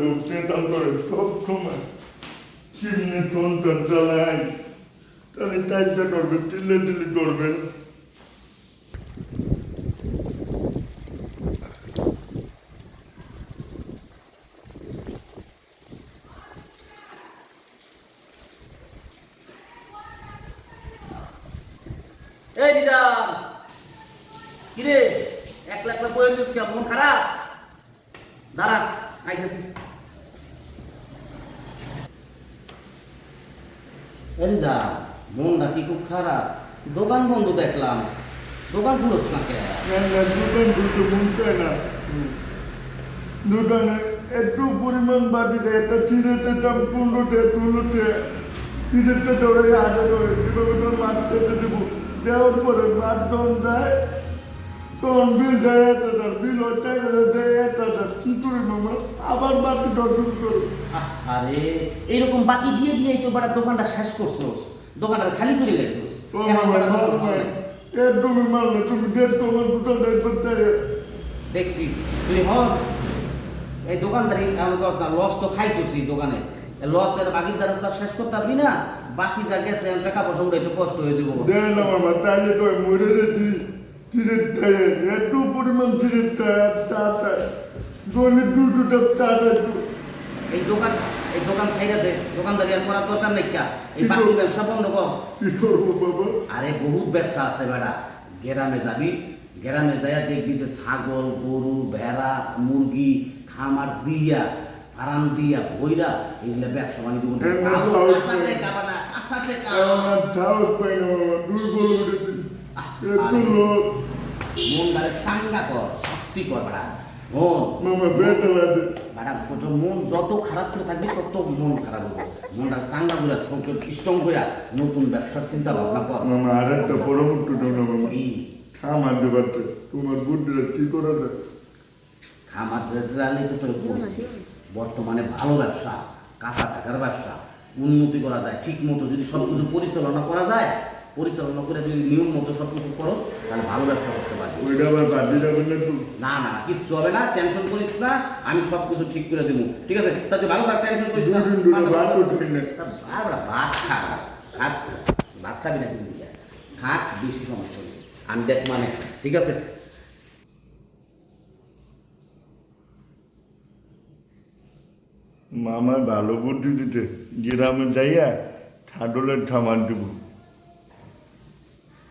বুক চেতাল করে সব সময় চিমনি সন্তান চালায়। তাহলে চাইটা করবে চিল্লে চিল্লি করবে। কিরে? খারাপ? দাঁড়া। আইতেছি নিজাম মনটা কি খুব খারাপ? দোকান বন্ধ দেখলাম। দোকান খুলোস না কে? না না দোকান দুটো মন চায় না দোকানে একটু পরিমাণ বাড়িতে একটা চিড়েতে দাম পনেরোতে তুলোতে চিড়েতে ধরে হাজার ধরে মাছ খেতে দেবো। দেওয়ার পরে মাছ দন দেয় তখন বিল দেয় বিল দেয় কি করি মামা আবার বাকি করো আরে এইরকম বাকি দিয়ে দিয়েই তো বাড়া দোকানটা শেষ করছোস। দোকানটা খালি করে গেছিস একদমই না তুমি দেড় তোমার দেখছি তুই হন এই দোকানদারি আমি কস না লস তো খাইছিস এই দোকানে। লসের বাকি দ্বারা শেষ করতে পারবি না। বাকি যা গেছে টাকা পয়সা উঠে একটু কষ্ট হয়ে যাব। দেয় না মামা তাইলে তো মরে পরিমাণ চা দৈনিক চা এই দোকান এই দোকান ছাইরা দোকানদারি আর করার দরকার নেই কা। এই বাকি ব্যবসা বন্ধ কর। কি করব বাবা? আরে বহুত ব্যবসা আছে বেড়া। গ্রামে যাবি গ্রামে যাইয়া দেখবি যে ছাগল গরু ভেড়া মুরগি খামার দিয়া ফার্ম দিয়া বইরা এগুলা ব্যবসা বাণিজ্য করতে চাঙ্গা কর শক্তি কর বেড়া মন বেড়া তোর মন যত খারাপ করে থাকবি তত মন খারাপ হবে। মনটা চাঙ্গা করে চোখে স্ট্রং করে নতুন ব্যবসার চিন্তা ভাবনা কর মামা আরেকটা পরামর্শ দাও না মামা খামার দেবারতে তোমার বুদ্ধিটা কি করা যায়? খামার দিলে তো তোর বলছি বর্তমানে ভালো ব্যবসা কাঁচা টাকার ব্যবসা। উন্নতি করা যায় ঠিক মতো যদি সব কিছু পরিচালনা করা যায় পরিচালনা করে যদি নিয়ম মতো সব কিছু করো তাহলে ভালো ব্যবসা করতে পারবে। ওইটা আবার বাদ যাবেন না তো না না কিচ্ছু হবে না টেনশন করিস না আমি সব কিছু ঠিক করে দেবো। ঠিক আছে? তাতে ভালো থাক টেনশন করিস না। ভাত উঠবে না বাবা, ভাত খা ভাত ভাত খাবি না খাট বেশি সমস্যা নেই। আমি দেখ মানে ঠিক আছে? মামার ভালো বুদ্ধি দিতে। গ্রামে যাইয়া ছাগলের খামার দেবো।